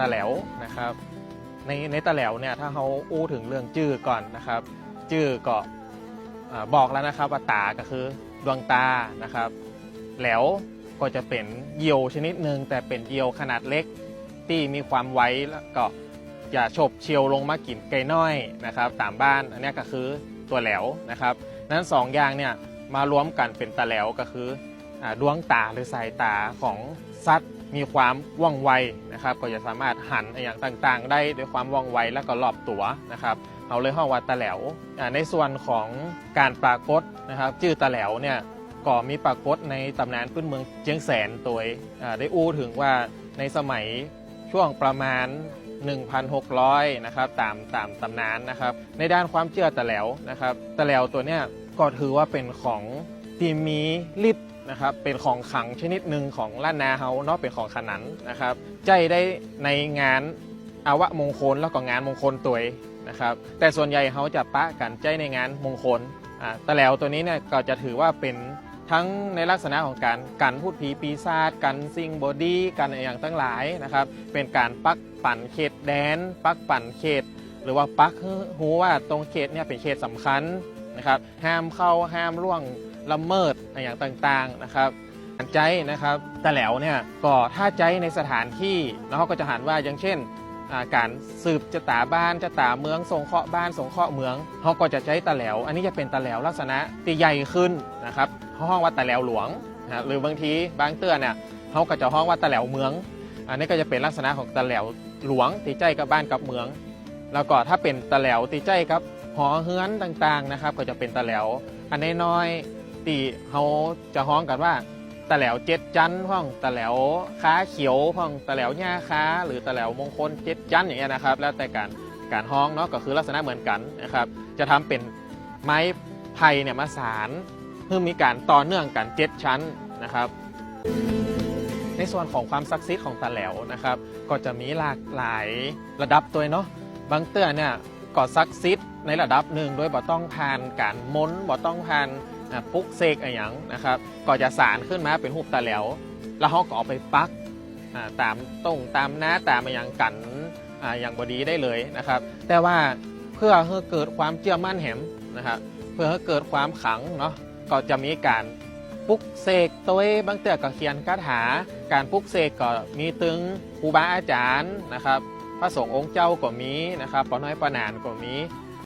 ตะแหลวนะครับ ในในตะแหลวเนี่ยถ้าเขาอู้ถึงเรื่องจื้อก่อนนะครับ จื้อก็บอกแล้วนะครับว่าตาก็คือดวงตานะครับ แหลวก็จะเป็นเยี่ยวชนิดหนึ่งแต่เป็นเยี่ยวขนาดเล็กที่มีความไวแล้วก็อย่าฉบเชียวลงมากินไก่น้อยนะครับ ตามบ้านอันนี้ก็คือตัวแหลวนะครับ นั้นสองอย่างเนี่ยมารวมกันเป็นตะแหลวก็คือดวงตาหรือสายตาของสัตว์ มีความว่องไวนะครับ ก็จะสามารถหันอย่างต่างๆ ได้ด้วยความว่องไวและก็รอบตัวนะครับเราเลยห้องว่าตะแหลวในส่วนของการปรากฏนะครับชื่อตะแหลวเนี่ยก็มีปรากฏในตำนานพื้นเมืองเจียงแสนตัวได้อู้ถึงว่าในสมัยช่วงประมาณ 1,600 นะครับตามตามตำนานนะครับ ในด้านความเชื่อตะแหลวนะครับตะแหลวตัวเนี้ยก็ถือว่าเป็นของที่มีฤทธิ์ นะครับเป็นของขังชนิดหนึ่งของล้านนาเฮาเนาะเป็นของขนันนะครับใจได้ในงานอาวะมงคลแล้วก็งานมงคลตัวนะครับแต่ส่วนใหญ่เขาจะปะกันใจในงานมงคลอ่าตะแหลวตัวนี้เนี่ยก็จะถือว่าเป็นทั้งในลักษณะของการกันพูดผีปีศาจกันซิงบอดี้กันอย่างตั้งหลายนะครับเป็นการปักปั่นเขตแดน ปักปั่นเขต หรือว่าปักหูว่าตรงเขตเนี่ยเป็นเขตสำคัญนะครับห้ามเข้าห้ามล่วง ละเมิดอะไรอย่างต่างๆนะครับใจนะครับแต่แหลวเนี่ยก็ถ้าใจในสถานที่เขาก็จะหันว่าอย่างเช่น การสืบจะตาบ้านจะตาเมืองสงเคราะห์บ้านสงเคราะห์เมืองเขาก็จะใช้ตะแหลว อันนี้จะเป็นตะแหลวลักษณะที่ใหญ่ขึ้นนะครับเขาห้องว่าตะแหลวหลวงนะหรือบางทีบางเตือนเนี่ยเขาก็จะห้องว่าตะแหลวเมือง อันนี้ก็จะเป็นลักษณะของตะแหลวหลวงตีใจกับบ้านกับเมือง แล้วก็ถ้าเป็นตะแหลวตีใจกับหอเฮือนต่างๆนะครับ ก็จะเป็นตะแหลวอันน้อย ตีเขาจะฮ้องกันว่าตะแหลวเจ็ดจันทร์ห้องตะแหลวค้าเขียวห้องตะแหลวหญ้าค้า หรือตะแหลวมงคลเจ็ดจันอย่างเงี้ยนะครับ แล้วแต่การการฮ้องเนาะก็คือลักษณะเหมือนกันนะครับ จะทำเป็นไม้ไผ่เนี่ยมาสารเพื่อมีการต่อเนื่องกันเจ็ดชั้นนะครับ ในส่วนของความซักซิดของตะแหลวนะครับ ก็จะมีหลากหลายระดับตัวเนาะบางเตื้อเนี่ยก็ซักซิดในระดับหนึ่งโดยบ่ต้องผ่านการม้นบ่ต้องผ่าน อ่าปลุกเสกอะไรอย่างนะครับ ก็จะสารขึ้นมาเป็นรูปตะแหลว แล้วเขาก็เอาไปปักตามตรงตามหน้าตามมาอย่างกันอ่าอย่างบดีได้เลยนะครับ แต่ว่าเพื่อให้เกิดความเชื่อมั่นแหมนะครับเพื่อให้เกิดความขังเนาะก็จะมีการปุกเสกตัวบางเตือก็เขียนคาถา การปุกเสกก็มีตึงครูบาอาจารย์นะครับ พระสงฆ์องค์เจ้าก็มีนะครับปอน้อยปอนานก็มี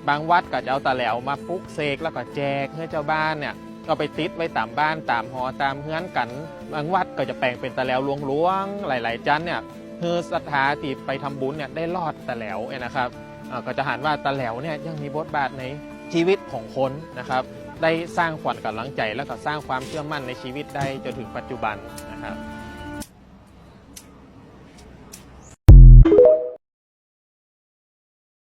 บางวัดก็จะเอาตะแหลวมาปลุกเสกแล้วก็แจกให้เจ้าบ้านเนี่ยก็ไปติดไว้ตามบ้านตามหอตามเฮือนกัน บางวัดก็จะแปลงเป็นตะแหลวหลวงๆหลาย ๆ จันเนี่ยคือศรัทธาที่ไปทำบุญเนี่ยได้รอดตะแหลวเนี่ยนะครับก็จะหันว่าตะแหลวเนี่ยยังมีบทบาทในชีวิตของคนนะครับ ได้สร้างขวัญกำลังใจ แล้วก็สร้างความเชื่อมั่นในชีวิตได้จนถึงปัจจุบันนะครับ